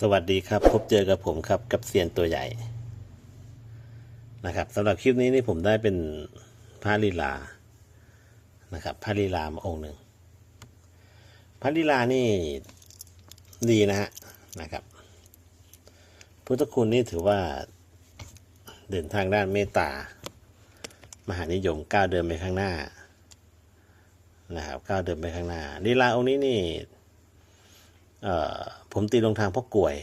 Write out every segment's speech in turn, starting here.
สวัสดีครับ พบเจอกับผมครับกับเซียนตัวใหญ่นะครับสำหรับคลิปนี้นี่ผมได้เป็นพระลีลานะครับพระลีลามาองค์หนึ่งพระลีลานี่ดีนะฮะนะครับ พุทธคุณนี่ถือว่าเดินทางด้านเมตตามหานิยมก้าวเดินไปข้างหน้านะครับก้าวเดินไปข้างหน้าลีลาองค์นี้นี่ ผมตีลงทางพ่อกลวย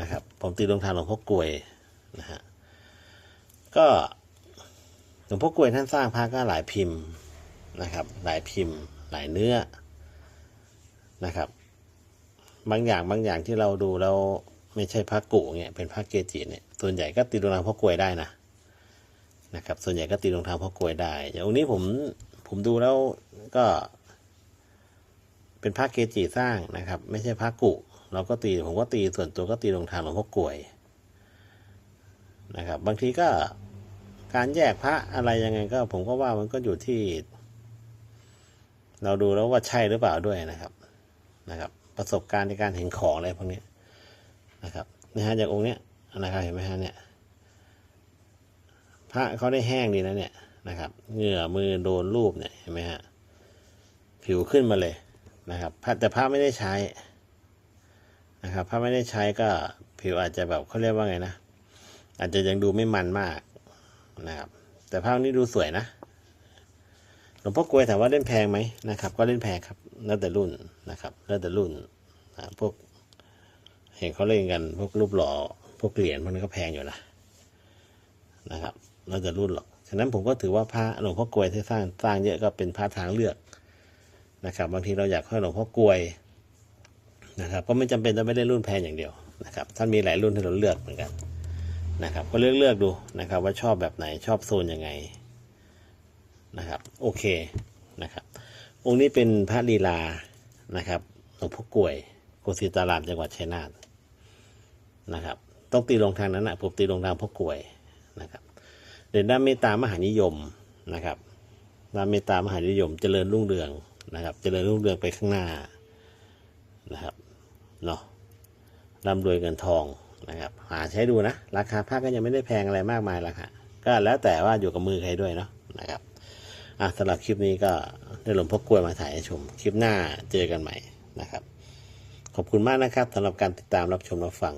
นะครับ ผมตีลงทางหลวงพ่อกลวยนะฮะก็หลวงพ่อกลวยท่านสร้างพระก็หลายพิมพ์นะครับ หลายพิมพ์ หลายเนื้อนะครับ บางอย่างบางอย่างที่เราดูแล้วไม่ใช่พระกุเนี่ยเป็นพระเกจิเนี่ยส่วนใหญ่ก็ตีลงทางพ่อกลวยได้นะนะครับ ส่วนใหญ่ก็ตีลงทางพ่อกลวยได้อย่างองค์นี้ผมผมดูแล้วก็ เป็นพระเกจิสร้างนะครับ ไม่ใช่พระกุ เราก็ตีผมก็ตีส่วนตัวก็ตีลงทางหลวงพ่อกลวยนะครับ บางทีก็การแยกพระอะไรยังไงก็ ผมก็ว่ามันก็อยู่ที่ เราดูแล้วว่าใช่หรือเปล่าด้วยนะครับนะครับ ประสบการณ์ในการเห็นของอะไรพวกนี้นะครับนะฮะอย่างองค์เนี้ยนะครับเห็นไหมฮะเนี่ยพระเขาได้แห้งดีนะเนี่ยนะครับเหงื่อมือโดนรูปเนี่ยเห็นไหมฮะผิวขึ้นมาเลย นะครับแต่ผ้าไม่ได้ใช้นะครับผ้าไม่ได้ใช้ก็ผิวอาจจะแบบเขาเรียกว่าไงนะ อาจจะยังดูไม่มันมากนะครับ แต่ผ้านี้ดูสวยนะหลวงพ่อกลวยถามว่าเล่นแพงไหมนะครับ ก็เล่นแพงครับแล้วแต่รุ่นนะครับแล้วแต่รุ่นนะพวกเห็นเขาเล่นกันพวกรูปหล่อพวกเหรียญพวกนี้ก็แพงอยู่นะนะครับแล้วแต่รุ่นหรอกฉะนั้นผมก็ถือว่าพระหลวงพ่อกลวยที่สร้างสร้างเยอะก็เป็นพระทางเลือก นะครับ บางทีเราอยากให้หลวงพ่อกลวยนะครับ ก็ไม่จำเป็นต้องไม่ได้รุ่นแพงอย่างเดียวนะครับท่านมีหลายรุ่นให้เราเลือกเหมือนกันนะครับ ก็เลือกเลือกดูนะครับ ว่าชอบแบบไหนชอบโซนยังไงนะครับ โอเคนะครับ องค์นี้เป็นพระลีลานะครับหลวงพ่อกลวยโกศิตารามจังหวัดชัยนาทนะครับ ต้องตีลงทางนั้นนะผมตีลงทางพ่อกลวยนะครับเด่นด้านเมตตามหานิยมนะครับด้านเมตตามหานิยมเจริญรุ่งเรือง นะครับเจริญรุ่งเรืองไปข้างหน้านะครับเนาะร่ำรวยเงินทองนะครับ หาใช้ดูนะ ราคาผ้าก็ยังไม่ได้แพงอะไรมากมายราคาก็แล้วแต่ว่าอยู่กับมือใครด้วยเนาะนะครับอะสำหรับคลิปนี้ก็ได้หลวงพ่อกล้วยมาถ่ายให้ชม คลิปหน้าเจอกันใหม่นะครับ ขอบคุณมากนะครับสำหรับการติดตามรับชมรับฟัง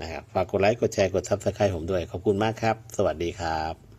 นะครับฝากกดไลค์กดแชร์กดซับสไครต์ผมด้วย ขอบคุณมากครับ สวัสดีครับ